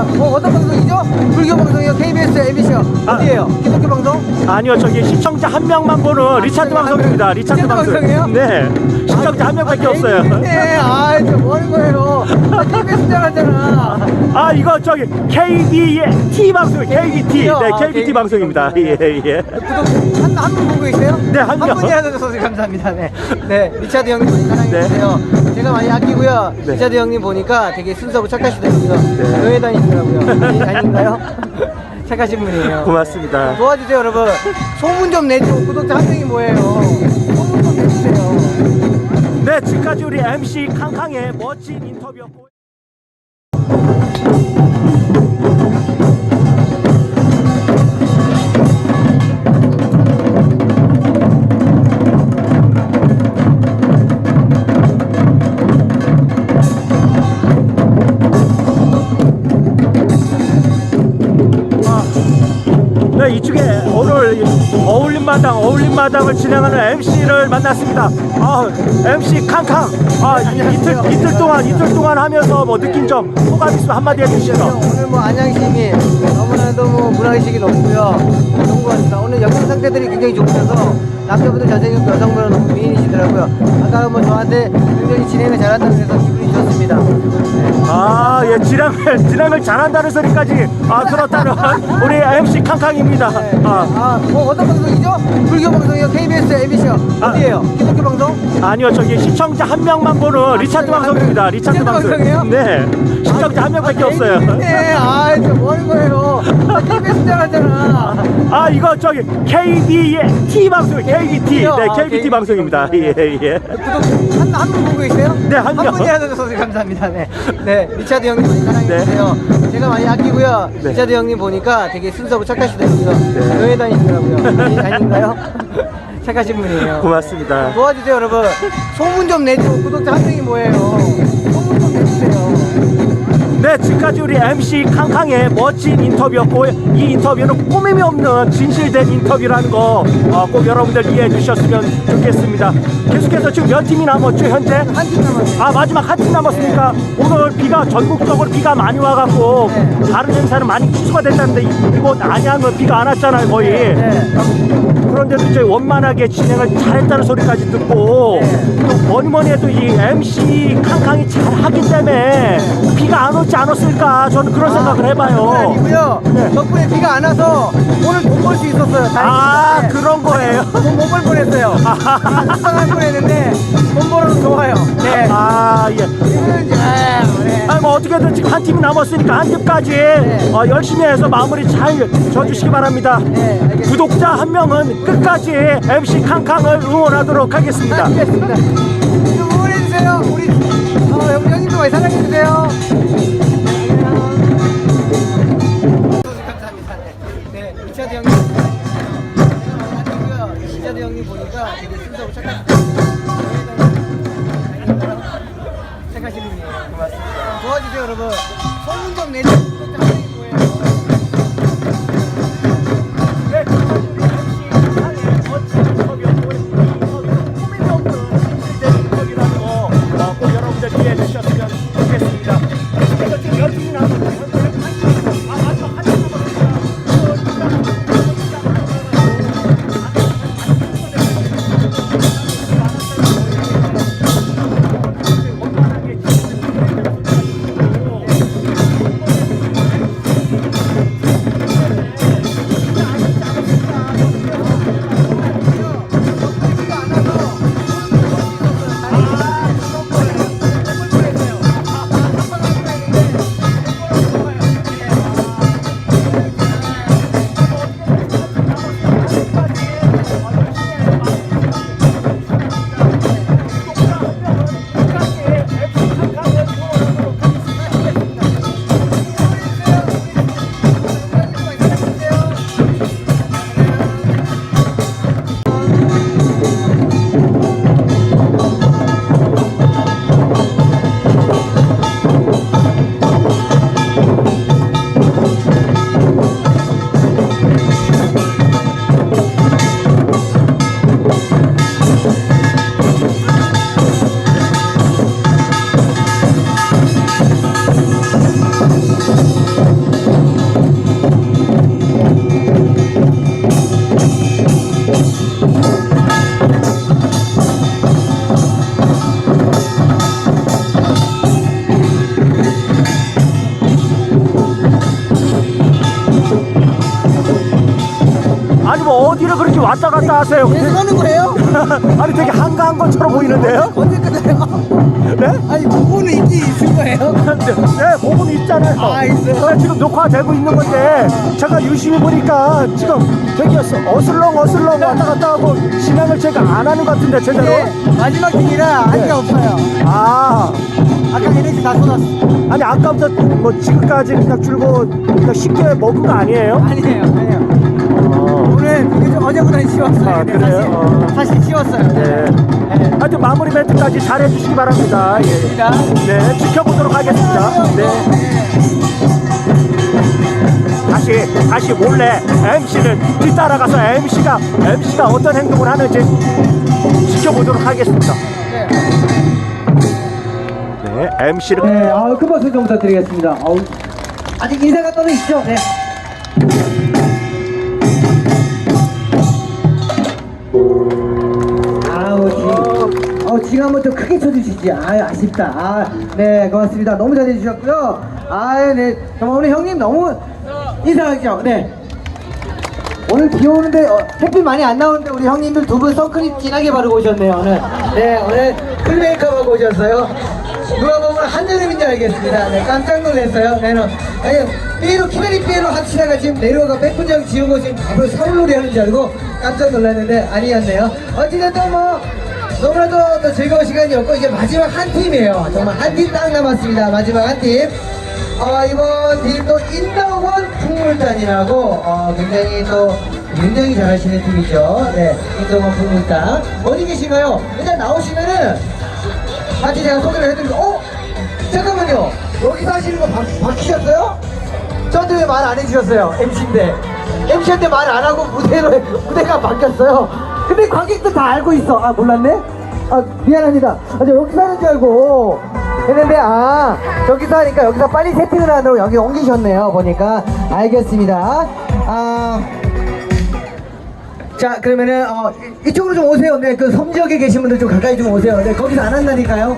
어, 어떤 방송이죠? 불교 방송이요? KBS, MBC요? 어디예요? 기독교 방송? 아니요 저기 시청자 한 명만 보는 리차드 시청자 한 방송입니다 명. 리차드 리차드 방송 방송이에요? 네 시청자 한 명밖에 없어요 네, 아, 이거 뭐 하는 거예요? 나 KBS 줄 알았잖아. 아 이거 저기 KBT 방송 KBT 네 아, KBT KBT 방송입니다 예예 구독 한, 한 분 보고 계세요? 네, 한 명. 분이라도 소식 감사합니다. 네. 네, 리차드 형님 사랑해주세요. 제가 많이 아끼고요. 네. 리차드 형님 보니까 되게 순수하고 착하시더라고요. 네. 교회 다니 시더라고요. 아니, 아닌가요? 착하신 분이에요. 고맙습니다 도와주세요, 여러분. 소문 좀 내줘. 구독자 한 명이 뭐예요? 소문 좀 내주세요. 네 지금까지 우리 MC 캉캉의 멋진 인터뷰였고 네, 이쪽에 오늘 어울림마당, 어울림마당을 진행하는 MC를 만났습니다. 아, MC 캉캉. 아, 이- 이틀, 이틀 동안, 이틀 동안 하면서 뭐 느낀 점, 소감 있으면 한마디 해주시죠. 오늘 뭐 안양시민 너무나도 뭐 문화의식이 높고요. 좋은 것 같습니다. 오늘 영양 상태들이 굉장히 좋으셔서 남자분들 잘생겼고 여성분은 너무 미인이시 더라고요. 아까 뭐 저한테 굉장히 진행을 잘한다고 해서 기분이 좋습니다. 네. 아, 예, 진행을, 진행을 잘한다는 소리까지, 아, 그렇다는 우리 MC 캉캉입니다. 네. 아, 아, 뭐 어떤 방송이죠? 불교 방송이요? KBS, MBC요? 아. 어디예요? 기독교 방송? 아니요, 저기 시청자 한 명만 보는 리차드 방송입니다. 리차드 리차드 방송. 방송이에요? 네, 시청자 한 명밖에 없어요. 네, 아, 이거 뭐 하는 거예요? 나 KBS 줄 알았잖아. 아 이거 저기 KBT 방송 KBT 아, 네 KBT 방송입니다 방송. 예 예 구독 한, 한분 보고 계세요? 네, 한 명. 분이라도 소식 감사합니다. 네. 네, 리차드 형님 많이 사랑해주세요. 제가 많이 아끼고요. 네. 리차드 형님 보니까 되게 순수하고 착하시더라고요. 네. 교회 다니시더라고요. 아닌가요? 착하신 분이에요. 고맙습니다 도와주세요, 여러분. 소문 좀 내줘. 구독자 한 명이 뭐예요? 네 지금까지 우리 MC 캉캉의 멋진 인터뷰였고 이 인터뷰는 꾸밈이 없는 진실된 인터뷰라는 거 꼭 여러분들 이해해 주셨으면 좋겠습니다 계속해서 지금 몇 팀이 남았죠 현재 한 팀 남았어요. 아 마지막 한 팀 남았으니까 오늘 비가 전국적으로 비가 많이 와갖고 네. 다른 행사는 많이 취소가 됐다는데 이곳 안양은 비가 안 왔잖아요 거의 네. 그런데도 저희 원만하게 진행을 잘했다는 소리까지 듣고 네. 또 뭐니 뭐니 해도 이 MC 캉캉이 잘하기 때문에 비가 안 오지 않았을까 저는 그런 생각을 그건 해봐요. 아니고요. 네. 덕분에 비가 안 와서 오늘 돈 벌 수 있었어요. 아 다행히. 그런 거예요. 돈못벌 뻔했어요. 속상할 뻔했는데 돈 벌어도 좋아요. 네. 아 예. 아, 네. 아니 뭐 어떻게든 지금 한 팀이 남았으니까 한 팀까지 어, 열심히 해서 마무리 잘 져주시기 바랍니다. 네, 알겠습니다. 구독자 한 명은 끝까지 MC 캉캉을 응원하도록 하겠습니다. 알겠습니다. 좀 응원해주세요. 우리 어, 형- 형님도 많이 사랑해주세요. 고 그렇게 왔다 갔다 하세요? 계속 하는 거예요? 아니 되게 한가한 것처럼 보이는데요? 언제 끝나요? 네? 아니 부부는 있긴 있을 거예요? 네, 보고는 있잖아요. 아, 있어요? 네, 지금 녹화되고 있는 건데 제가 유심히 보니까 지금 되게 어슬렁 어슬렁 왔다 갔다 하고 진행을 제가 안 하는 것 같은데 제대로. 네, 마지막 팀이라 할게 네. 없어요. 아, 아까 에너지 다 쏟았어. 아니 아까부터 뭐 지금까지 그냥 줄고 그냥 쉽게 먹은 거 아니에요? 아니에요, 아니에요. 어. 오늘 좀 어제보다는 쉬웠어요. 아, 네, 그래요? 사실, 어. 사실 쉬웠어요. 네. 네. 하여튼 마무리 멘트까지 잘 해주시기 바랍니다. 예. 자, 네, 지켜보도록 하겠습니다. 네. 다시 다시 몰래 MC를 뒤따라가서 MC가 MC가 어떤 행동을 하는지 지켜보도록 하겠습니다. MC를 네, 아, 큰 박수 좀 부탁드리겠습니다. 아우, 아직 인사가 떠는 있죠? 네. 지금 한번 좀 크게 쳐주시지. 아, 아쉽다. 아, 네, 고맙습니다. 너무 잘해주셨고요. 아, 네, 정말 오늘 형님 너무 인사하죠. 네. 오늘 비 오는데 어, 햇빛 많이 안 나오는데 우리 형님들 두 분 선크림 진하게 바르고 오셨네요 오늘 네 오늘 풀 메이크업 하고 오셨어요 누가 보면 한여름인 줄 알겠습니다. 네 깜짝 놀랐어요. 네는 아니 삐에로 키베리 삐에로 합치다가 지금 내려가 백분장 지우고 지금 앞으로 사물놀이 하는 줄 알고 깜짝 놀랐는데 아니었네요. 어찌됐든 뭐 너무나도 또 즐거운 시간이었고 이제 마지막 한 팀이에요. 정말 한 팀 딱 남았습니다. 마지막 한 팀. 어, 이번 팀도 인덕원 풍물단이라고 어, 굉장히 또 굉장히 잘하시는 팀이죠. 네, 인덕원 풍물단. 어디 계신가요? 일단 나오시면은 같이 제가 소개를 해드리고 어? 잠깐만요. 여기서 하시는 거 바, 바뀌셨어요? 저한테 왜 말 안 해주셨어요? MC인데 MC한테 말 안 하고 무대로 무대가 바뀌었어요. 근데 관객들 다 알고 있어. 아 몰랐네? 아 미안합니다. 아, 저 여기서 하는 줄 알고 했는데 아 저기서 하니까 여기서 빨리 세팅을 하느라고 여기 옮기셨네요 보니까 알겠습니다 아 자 그러면은 어 이- 이쪽으로 좀 오세요 네 그 섬지역에 계신 분들 좀 가까이 좀 오세요 네 거기서 안 한다니까요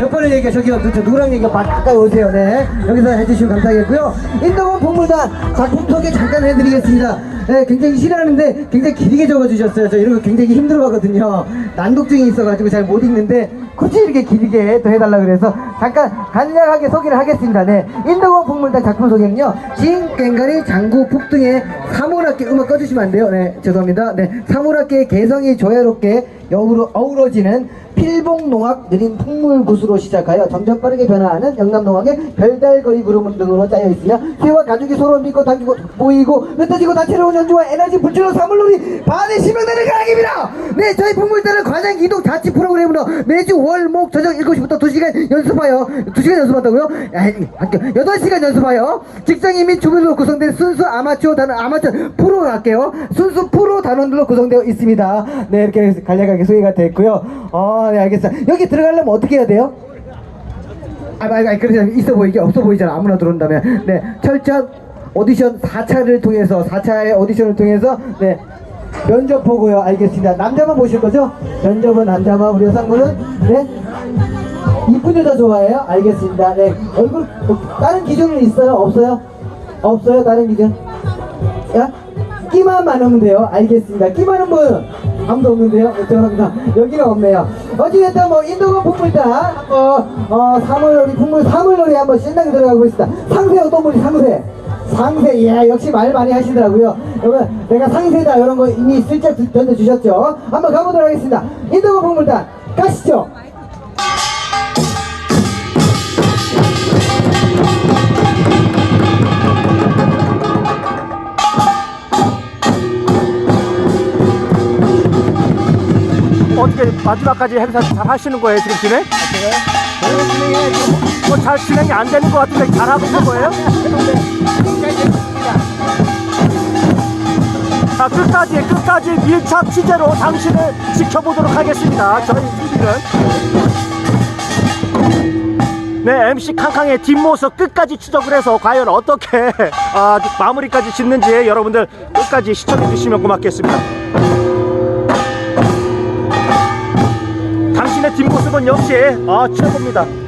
몇 번을 얘기해 저기요 저 누구랑 얘기해 막 가까이 오세요. 네. 여기서 해주시면 감사하겠고요. 인덕원 동물단 작품 소개 잠깐 해드리겠습니다. 네 굉장히 싫어하는데 굉장히 길게 적어주셨어요. 저 이런 거 굉장히 힘들어 하거든요. 난독증이 있어가지고 잘 못 읽는데 굳이 이렇게 길게 또 해달라 그래서 잠깐 간략하게 소개를 하겠습니다. 네 인덕원 동물단 작품 소개는요. 진, 꽹가리, 장구, 폭등의 사물학계 음악 꺼주시면 안 돼요. 네 죄송합니다. 네 사물학계의 개성이 조화롭게 여우로 어우러지는 필봉농악 느린 풍물굿으로 시작하여 점점 빠르게 변화하는 영남농악의 별달거리 그룹 등으로 짜여 있으며 새와 가죽이 서로 믿고 당기고 모이고 흩어지고 다채로운 연주와 에너지 불출로 사물놀이 반의 시명되는 가락입니다. 네 저희 풍물단은 과장 이동 자치 프로그램으로 매주 월, 목, 저녁 7시부터 2시간 연습하여 2시간 연습한다고요? 아니 학교 8시간 연습하여 직장인 및 주민으로 구성된 순수 아마추어 단원 아마추어 프로 할게요. 순수 프로 단원들로 구성되어 있습니다. 네 이렇게 간략하게 소개가 됐고요. 어네 알겠습니다 여기 들어가려면 어떻게 해야 돼요? 아, 아, 아, 그러지 있어 보이게 없어 보이잖아. 아무나 들어온다면. 네, 철저한 오디션 4차를 통해서 4차의 오디션을 통해서 네. 면접 보고요. 알겠습니다. 남자만 보실 거죠? 면접은 남자만 우리 여성분은 네. 이쁜 여자 좋아해요? 알겠습니다. 네. 얼굴 뭐, 다른 기준은 있어요? 없어요? 없어요? 다른 기준? 야? 끼만 많으면 돼요. 알겠습니다. 끼 많은 분 아무도 없는데요. 네, 죄송합니다. 여기는 없네요. 어찌됐든 뭐 인도건 풍물단 어, 어 사물놀이 풍물 사물놀이 한번 신나게 들어가고 있습니다. 상세 어떤 분이 상세? 상세 예 역시 말 많이 하시더라고요. 여러분 내가 상세다 이런 거 이미 슬쩍 던져 주셨죠. 한번 가보도록 하겠습니다. 인도건 풍물단 가시죠. 어떻게 마지막까지 행사 잘 하시는 거예요 지금 진행? 저는 진행해야죠. 뭐잘 진행이 안 되는 것 같은데 잘 하고 있는 거예요? 자 끝까지 끝까지 밀착 취재로 당신을 지켜보도록 하겠습니다. 저희 TV는 네 MC 캉캉의 뒷모습 끝까지 추적을 해서 과연 어떻게 아, 마무리까지 짓는지 여러분들 끝까지 시청해 주시면 고맙겠습니다. 당신의 뒷모습은 역시 아 최고입니다.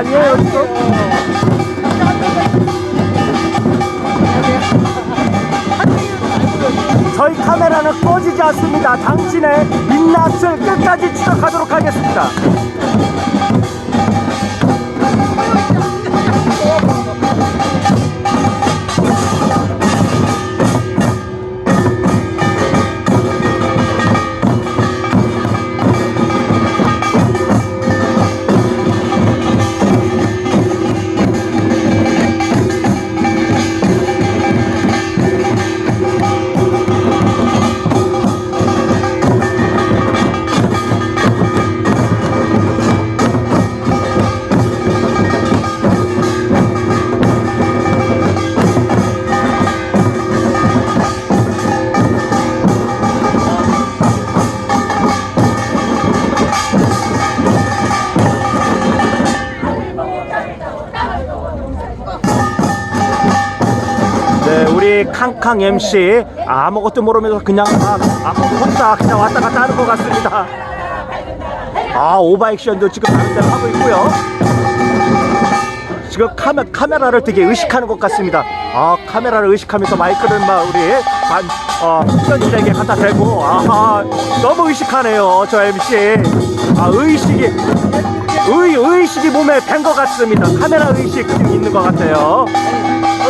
아니에요 지금? 저희 카메라는 꺼지지 않습니다. 당신의 민낯을 끝까지 추적하도록 하겠습니다. 네, 우리 캉캉 MC 아무것도 모르면서 그냥 막 아, 혼자 그냥 왔다 갔다 하는 것 같습니다. 아 오버액션도 지금 데 하고 있고요. 지금 카메, 카메라를 되게 의식하는 것 같습니다. 아 카메라를 의식하면서 마이크를 막 우리 반, 어, 현진에게 갖다 대고 아 너무 의식하네요 저 MC. 아 의식이 의 의식이 몸에 밴 것 같습니다. 카메라 의식 좀 있는 것 같아요.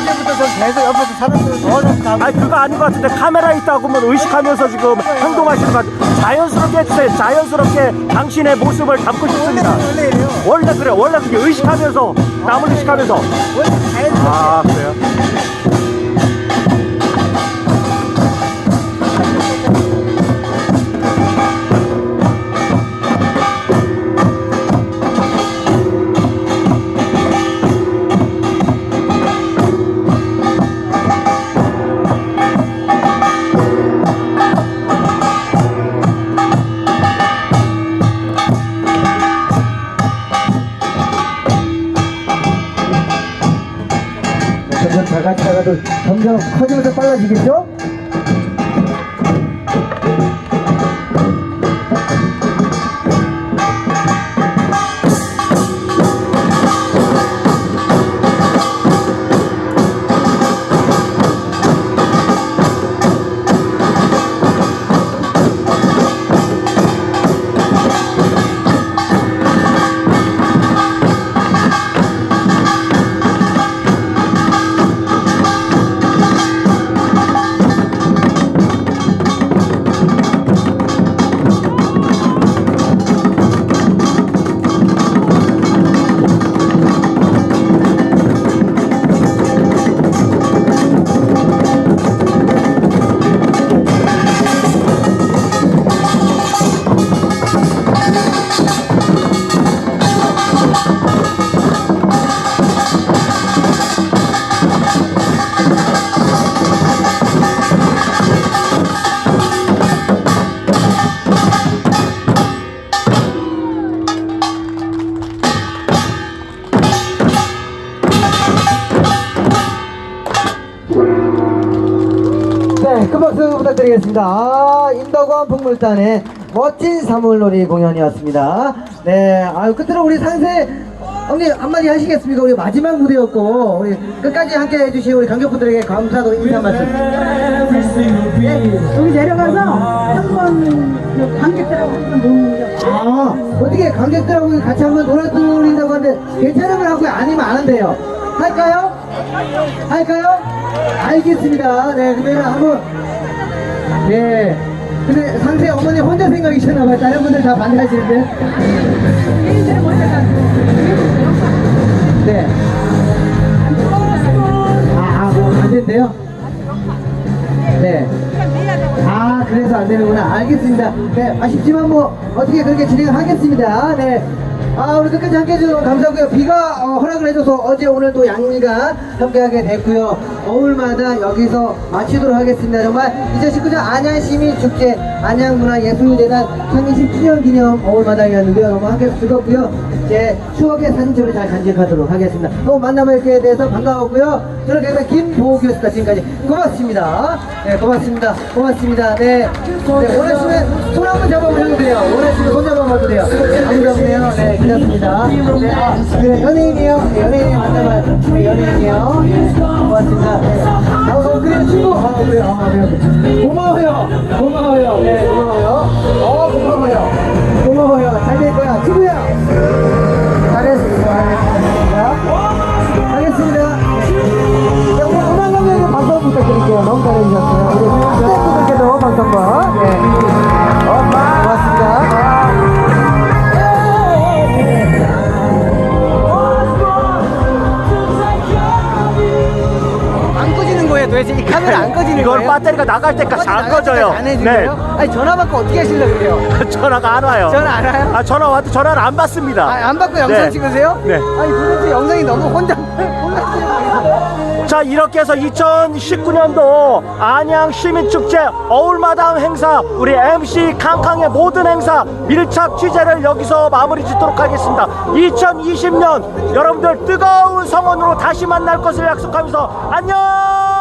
어제부터 전 계속 옆에서 사람들을 도와줘서 아니 그거 아닌 것 같은데 카메라 있다고만 의식하면서 지금 행동하시는 것 같아요. 자연스럽게 해주세요. 자연스럽게 당신의 모습을 담고 싶습니다. 원래 이래요. 원래 그래. 원래 그게 의식하면서 남을 의식하면서. 원래 자연스럽게 아 그래요? 작아지다가도 점점 커지면서 빨라지겠죠? 부탁드리겠습니다. 아, 인덕원 풍물단의 멋진 사물놀이 공연이었습니다. 네, 아유, 끝으로 우리 상세, 형님 한마디 하시겠습니까? 우리 마지막 무대였고, 우리 끝까지 함께 해주신 우리 관객분들에게 감사도 인사 말씀. 여기 내려가서 한번 그 관객들하고 한번 노는 거. 아, 어떻게 관객들하고 같이 한번 놀아드린다고 하는데, 괜찮으면 하고요, 아니면 안 한대요. 할까요? 할까요? 알겠습니다. 네, 그러면 한번, 네. 근데 상세 어머니 혼자 생각이셨나봐요. 다른 분들 다 반대하시는데. 네. 아, 아, 뭐 안 된대요? 네. 아, 그래서 안 되는구나. 알겠습니다. 네, 아쉽지만 뭐, 어떻게 그렇게 진행하겠습니다. 네. 아, 오늘 끝까지 함께 해주셔서 너무 감사하고요. 비가 어, 허락을 해줘서 어제 오늘 또 양일간 함께하게 됐고요. 어울마다 여기서 마치도록 하겠습니다. 정말 2019년 안양시민축제 안양문화예술재단 창립 10주년 기념 어울마당이었는데요. 너무 함께 즐겁고요. 제 추억의 사진첩을 잘 간직하도록 하겠습니다. 너무 만나뵙게 돼서 반가웠고요. 저는 개그맨 김보호교였습니다. 지금까지 고맙습니다. 네, 고맙습니다. 고맙습니다. 네. 네, 원하시면 손 한번 잡아보셔도 돼요. 원하시면 손 잡아봐도 돼요. 아무도 없네요. 네, 괜찮습니다. 네, 아, 네, 연예인이요. 네, 연예인 만나봐요. 네, 연예인이요. 네, 고맙습니다. 네. 아, 어, 그래요, 친구. 아, 그래요. 아, 그래요. 고마워요. 고마워요. 네, 고마워요. 어, 고마워요. 고마워요. 잘 될 거야. 친구야. 잘했습니다. 하겠습니다. 자, 우리 음악 감독님 한번 부탁드릴게요. 너무 잘해주셨어요. 우리 스태프분께도 한번. 네. 거예요 도대체 이 카메라 안 꺼지는 이걸 거예요? 배터리가 나갈 때까지 안 꺼져요. 안 해준 네. 아니 전화 받고 어떻게 하시려고 그래요? 전화가 안 와요. 전화 안 와요? 아, 전화 와도 전화를 안 받습니다. 아, 안 받고 영상 네. 찍으세요? 네. 아니 도대체 영상이 너무 혼자 혼자 찍어요. 자 이렇게 해서 2019년도 안양 시민축제 어울마당 행사 우리 MC 캉캉의 모든 행사 밀착 취재를 여기서 마무리 짓도록 하겠습니다 2020년 여러분들 뜨거운 성원으로 다시 만날 것을 약속하면서 안녕